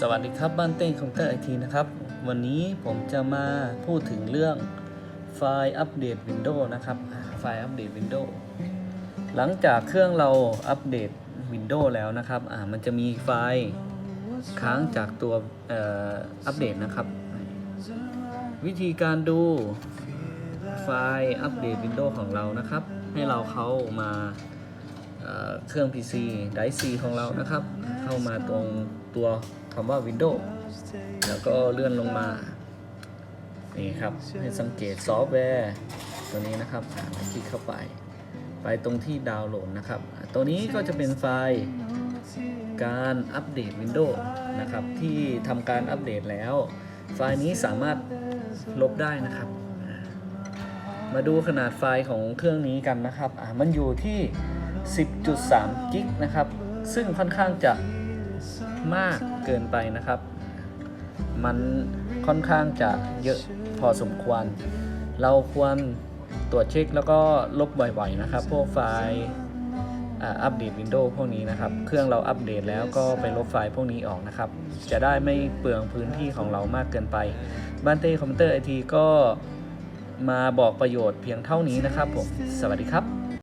สวัสดีครับบ้านเต้งคอมพิวเตอร์ไอทีนะครับ วันนี้ผมจะมาพูดถึงเรื่องไฟล์อัปเดต Windows นะครับ ไฟล์อัปเดต Windows หลังจากเครื่องเราอัปเดต Windows แล้วนะครับอ่ามันจะมีไฟล์ค้างจากตัวอัปเดตนะครับ วิธีการดูไฟล์อัปเดต Windows ของเรานะครับ ให้เราเข้ามา เครื่อง PC ไดซีของเรานะครับ เข้ามาตรงตัวคำว่า Windows แล้วก็เลื่อนลงมานี่ครับให้สังเกตซอฟต์แวร์ตัวนี้นะครับคลิกเข้าไป ไปตรงที่ดาวน์โหลดนะครับ ตัวนี้ก็จะเป็นไฟล์การอัปเดต Windows นะครับ ที่ทำการอัปเดตแล้ว ไฟล์นี้สามารถลบได้นะครับ มาดูขนาดไฟล์ของเครื่องนี้กันนะครับมันอยู่ที่ 10.3 กิกนะครับ ซึ่งค่อนข้างจะมากเกินไปนะครับ มันค่อนข้างจะเยอะพอสมควร เราควรตรวจเช็คแล้วก็ลบบ่อยๆนะครับ พวกไฟล์อัปเดต Windows พวกนี้นะครับ เครื่องเราอัปเดตแล้วก็ไปลบไฟล์พวกนี้ออกนะครับ จะได้ไม่เปลืองพื้นที่ของเรามากเกินไป บ้านเต้คอมพิวเตอร์ไอทีก็มาบอกประโยชน์เพียงเท่านี้นะครับผม สวัสดีครับ